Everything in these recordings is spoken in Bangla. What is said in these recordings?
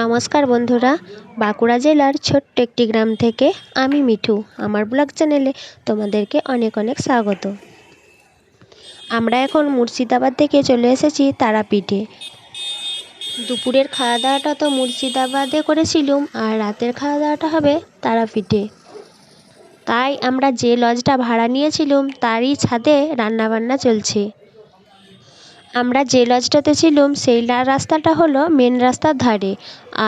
নমস্কার বন্ধুরা, বাঁকুড়া জেলার ছোট্ট একটি গ্রাম থেকে আমি মিঠু, আমার ব্লগ চ্যানেলে তোমাদেরকে অনেক অনেক স্বাগত। আমরা এখন মুর্শিদাবাদ থেকে চলে এসেছি তারাপীঠে। দুপুরের খাওয়া দাওয়াটা তো মুর্শিদাবাদে করেছিলুম আর রাতের খাওয়া দাওয়াটা হবে তারাপীঠে। তাই আমরা যে লজটা ভাড়া নিয়েছিলাম, তারই ছাদে রান্নাবান্না চলছে। আমরা যে লজটাতে ছিলুম সেই রাস্তাটা হলো মেন রাস্তার ধারে।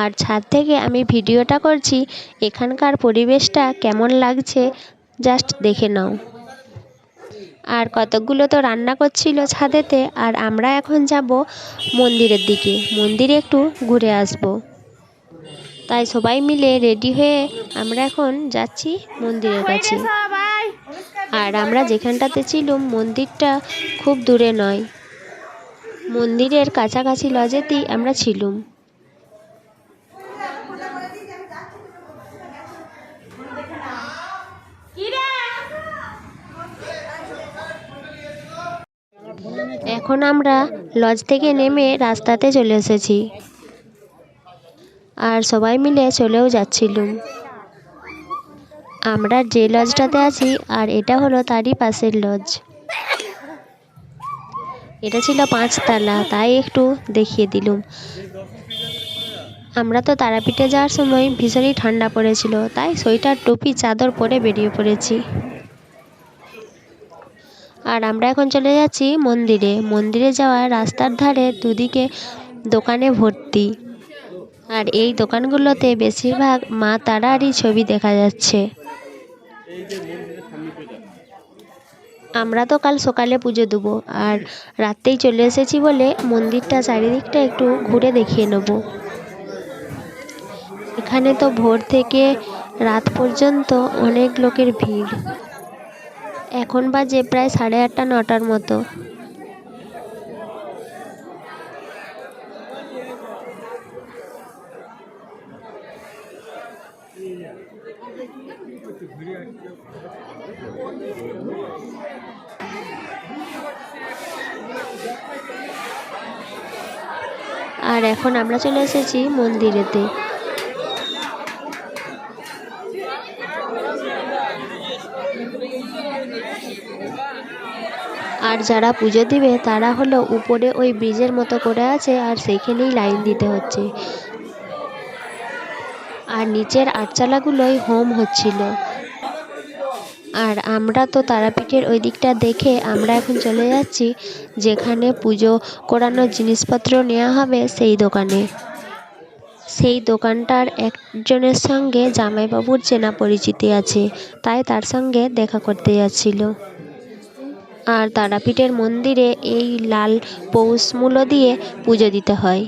আর ছাদ থেকে আমি ভিডিওটা করছি এখানকার পরিবেশটা কেমন লাগছে জাস্ট দেখে নাও। আর কতকগুলো তো রান্না করছিল ছাদেতে আর আমরা এখন যাব মন্দিরের দিকে। মন্দিরে একটু ঘুরে আসব। তাই সবাই মিলে রেডি হয়ে আমরা এখন যাচ্ছি মন্দিরের কাছে। আর আমরা যেখানটাতে ছিলুম মন্দিরটা খুব দূরে নয়। মন্দিরের কাছাকাছি লজেতেই আমরা ছিলুম। এখন আমরা লজ থেকে নেমে রাস্তাতে চলে এসেছি। আর সবাই মিলে চলেও যাচ্ছিলুম। আমরা যে লজটাতে আছি, আর এটা হলো তারই পাশের লজ। এটা ছিল পাঁচতলা, তাই একটু দেখিয়ে দিলুম। আমরা তো তারাপীঠে যাওয়ার সময় ভীষণই ঠান্ডা পড়েছিল, তাই সোয়েটার, টুপি, চাদর পরে বেরিয়ে পড়েছি। আর আমরা এখন চলে যাচ্ছি মন্দিরে। মন্দিরে যাওয়ার রাস্তার ধারে দুদিকে দোকানে ভর্তি। আর এই দোকানগুলোতে বেশিরভাগ মা তারারই ছবি দেখা যাচ্ছে। আমরা তো কাল সকালে পুজো দেবো, আর রাত্রেই চলে এসেছি বলে মন্দিরটা চারিদিকটা একটু ঘুরে দেখিয়ে নেব। এখানে তো ভোর থেকে রাত পর্যন্ত অনেক লোকের ভিড়। এখন বাজে প্রায় সাড়ে আটটা, নটার মতো। আর এখন আমরা চলে এসেছি মন্দিরেতে। আর যারা পুজো দিবে, তারা হলো উপরে ওই ব্রিজের মতো করে আছে আর সেইখানেই লাইন দিতে হচ্ছে। আর নিচের আটচালাগুলোই হোম হচ্ছিল। আর আমরা তো তারাপীঠের ওই দিকটা দেখে আমরা এখন চলে যাচ্ছি, যেখানে পুজো করানোর জিনিসপত্র নেওয়া হবে সেই দোকানে। সেই দোকানটার একজনের সঙ্গে জামাইবাবুর চেনা পরিচিতি আছে, তাই তার সঙ্গে দেখা করতে যাচ্ছিল। আর তারাপীঠের মন্দিরে এই লাল পৌষ মূলো দিয়ে পুজো দিতে হয়।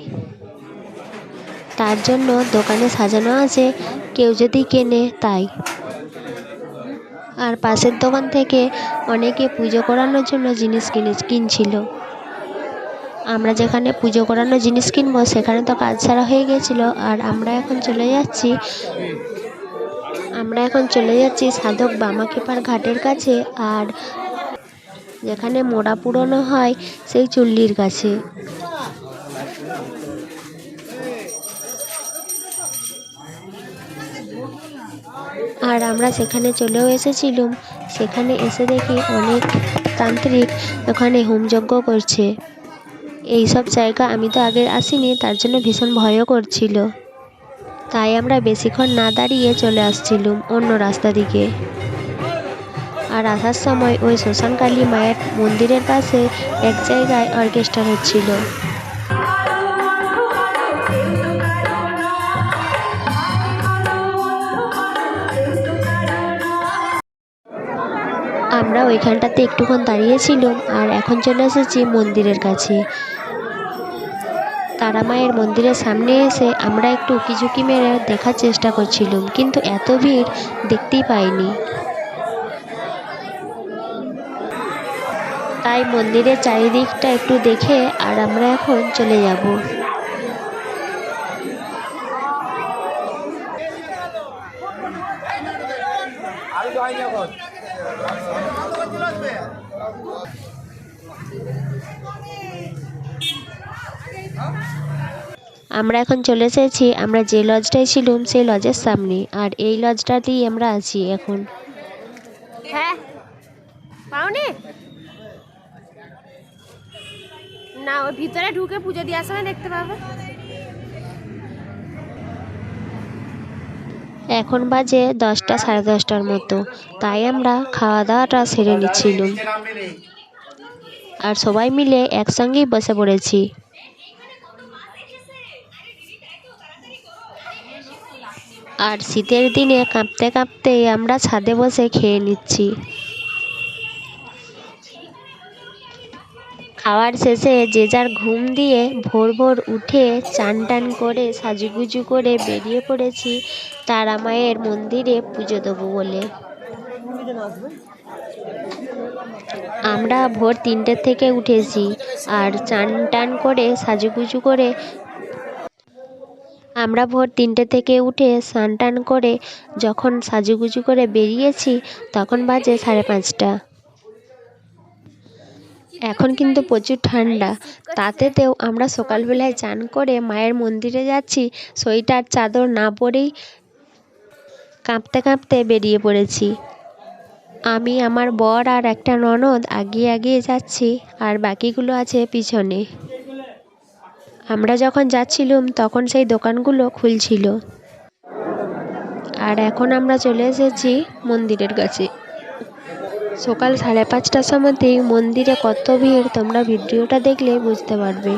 তার জন্য দোকানে সাজানো আছে, কেউ যদি কেনে তাই। আর পাশের দোকান থেকে অনেকে পুজো করানোর জন্য জিনিস কিনে কিনছিল। আমরা যেখানে পুজো করানোর জিনিস কিনবো, সেখানে তো কাজ সারা হয়ে গিয়েছিল। আর আমরা এখন চলে যাচ্ছি। আমরা এখন চলে যাচ্ছি সাধক বামাক্ষেপার ঘাটের কাছে। আর যেখানে মোড়া পুরনো হয়, সেই চুল্লির কাছে। আর আমরা সেখানে চলেও এসেছিলাম। সেখানে এসে দেখি অনেক তান্ত্রিক ওখানে হোমযজ্ঞ করছে। এই সব জায়গা আমি তো আগে আসিনি, তার জন্য ভীষণ ভয়ও করছিল। তাই আমরা বেশিক্ষণ না দাঁড়িয়ে চলে আসছিলাম অন্য রাস্তা দিকে। আর আসার সময় ওই শ্মশানকালী মায়ের মন্দিরের পাশে এক জায়গায় অর্কেস্ট্রা হচ্ছিল। আমরা ওইখানটাতে একটুক্ষণ দাঁড়িয়েছিলাম আর এখন চলে এসেছি মন্দিরের কাছে। তারা মায়ের মন্দিরের সামনে এসে আমরা একটু উকিঝুঁকি মেরে দেখার চেষ্টা করছিলাম, কিন্তু এত ভিড় দেখতেই পাইনি। তাই মন্দিরের চারিদিকটা একটু দেখে আর আমরা এখন চলে যাব। আমরা এখন চলে এসেছি আমরা যে লজটায় ছিলাম সেই লজের সামনে আর এই লজটাতেই আমরা আছি এখন। হ্যাঁ পাওনি? না ওই ভিতরে ঢুকে পুজো দিয়ে সময় দেখতে পাবে। এখন বাজে দশটা সাড়ে দশটার মতো তাই আমরা খাওয়া দাওয়াটা সেরে নিচ্ছিলাম। আর সবাই মিলে একসঙ্গেই বসে পড়েছি। আর শীতের দিনে কাঁপতে কাঁপতে আমরা ছাদে বসে খেয়ে নিচ্ছি। খাওয়ার শেষে যে যার ঘুম দিয়ে ভোর ভোর উঠে চান টান করে সাজুগুজু করে বেরিয়ে পড়েছি তারা মায়ের মন্দিরে পুজো দেবো বলে। আমরা ভোর তিনটে থেকে উঠেছি আর চান টান করে সাজুগুজু করে আমরা ভোর তিনটে থেকে উঠে স্নান টান করে যখন সাজুগুজু করে বেরিয়েছি, তখন বাজে সাড়ে পাঁচটা। এখন কিন্তু প্রচুর ঠান্ডা। তাতেতেও আমরা সকালবেলায় চান করে মায়ের মন্দিরে যাচ্ছি, সোয়েটার, চাদর না পরেই কাঁপতে কাঁপতে বেরিয়ে পড়েছি। আমি, আমার বর আর একটা ননদ আগিয়ে আগিয়ে যাচ্ছি, আর বাকিগুলো আছে পিছনে। আমরা যখন যাচ্ছিলাম, তখন সেই দোকানগুলো খুলছিল। আর এখন আমরা চলে এসেছি মন্দিরের কাছে। সকাল সাড়ে পাঁচটার সময়তেই মন্দিরে কত ভিড়, তোমরা ভিডিওটা দেখলে বুঝতে পারবে।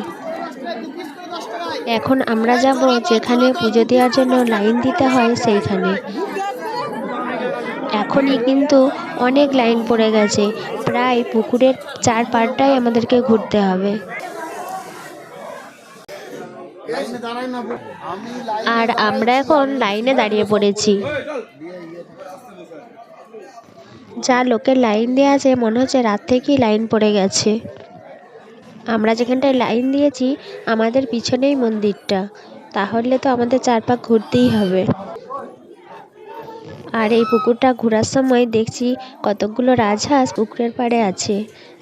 এখন আমরা যাব যেখানে পুজো দেওয়ার জন্য লাইন দিতে হয়, সেইখানে। এখনই কিন্তু অনেক লাইন পড়ে গেছে। প্রায় পুকুরের চার পাড়টাই আমাদেরকে ঘুরতে হবে। আর আমরা এখন লাইনে দাঁড়িয়ে পড়েছি। যা লোকের লাইন দেওয়া আছে, মনে হচ্ছে রাত থেকেই লাইন পড়ে গেছে। আমরা যেখানটায় লাইন দিয়েছি, আমাদের পিছনেই মন্দিরটা। তাহলে তো আমাদের চার পাক ঘুরতেই হবে। আর এই পুকুরটা ঘোরার সময় দেখছি কতগুলো রাজহাঁস পুকুরের পাড়ে আছে।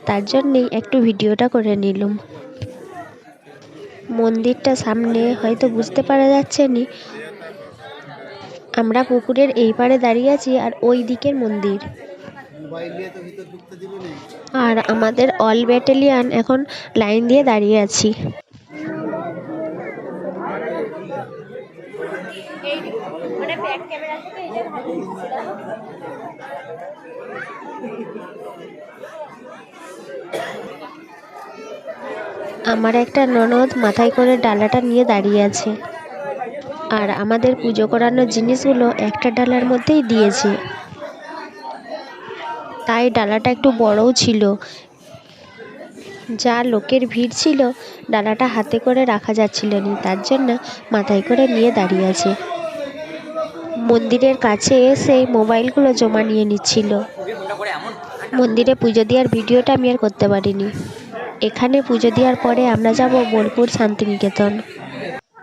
তার জন্যেই একটু ভিডিওটা করে নিলাম। মন্দিরটা সামনে হয়তো বুঝতে পারা যাচ্ছে নি। আমরা পুকুরের এই পারে দাঁড়িয়ে আছি আর ওই দিকের মন্দির। আর আমাদের অল ব্যাটালিয়ান এখন লাইন দিয়ে দাঁড়িয়ে আছি। ক্যামেরা থেকে এই যে ভালো দিচ্ছিলাম। আমার একটা ননদ মাথায় করে ডালাটা নিয়ে দাঁড়িয়ে আছে। আর আমাদের পুজো করানোর জিনিসগুলো একটা ডালার মধ্যেই দিয়েছে। তাই ডালাটা একটু বড়ও ছিল। যা লোকের ভিড় ছিল, ডালাটা হাতে করে রাখা যাচ্ছিল না, তার জন্য মাথায় করে নিয়ে দাঁড়িয়ে আছে। মন্দিরের কাছে এসে মোবাইলগুলো জমা নিয়ে নিচ্ছিল। মন্দিরে পুজো দেওয়ার ভিডিওটা আমি আর করতে পারিনি। এখানে পুজো দেওয়ার পরে আমরা যাব বোলপুর শান্তিনিকেতন।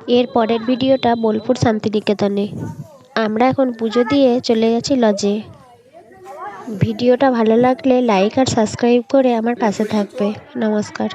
এর পরের ভিডিওটা বোলপুর শান্তিনিকেতনে। আমরা এখন পুজো দিয়ে চলে গেছি লজে। ভিডিওটা ভালো লাগলে লাইক আর সাবস্ক্রাইব করে আমার পাশে থাকবে। নমস্কার।